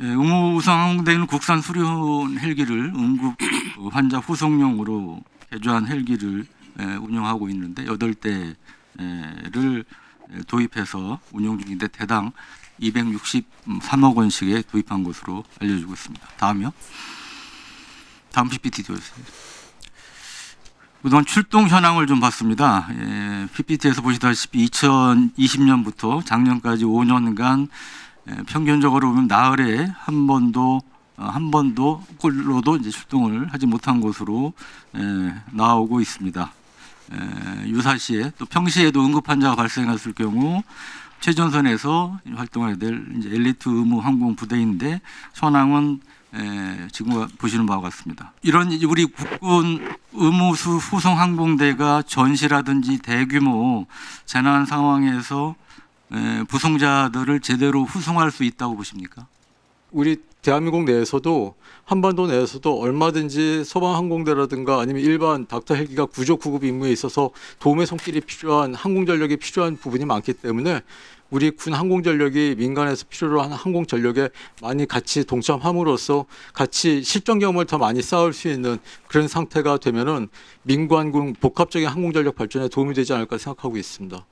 예, 의무우상항공대는 국산 수련 헬기를 응급 환자 후송용으로 개조한 헬기를 예, 운영하고 있는데 8대를 도입해서 운영 중인데 대당 263억 원씩에 도입한 것으로 알려지고 있습니다. 다음이요. 다음 PPT 보세요. 그동안 출동 현황을 좀 봤습니다. 예, PPT에서 보시다시피 2020년부터 작년까지 5년간 예, 평균적으로 보면 나흘에 한 번도 어, 한 번도 꼴로도 이제 출동을 하지 못한 것으로 예, 나오고 있습니다. 예, 유사시에 또 평시에도 응급 환자가 발생했을 경우 최전선에서 활동해야 될 엘리트 의무 항공 부대인데 현황은 에, 지금 보시는 바와 같습니다. 이런 우리 국군 의무수 후송 항공대가 전시라든지 대규모 재난 상황에서 에, 부송자들을 제대로 후송할 수 있다고 보십니까? 우리 대한민국 내에서도 한반도 내에서도 얼마든지 소방항공대라든가 아니면 일반 닥터 헬기가 구조 구급 임무에 있어서 도움의 손길이 필요한 항공 전력이 필요한 부분이 많기 때문에 우리 군 항공 전력이 민간에서 필요로 하는 항공 전력에 많이 같이 동참함으로써 같이 실전 경험을 더 많이 쌓을 수 있는 그런 상태가 되면은 민관군 복합적인 항공 전력 발전에 도움이 되지 않을까 생각하고 있습니다.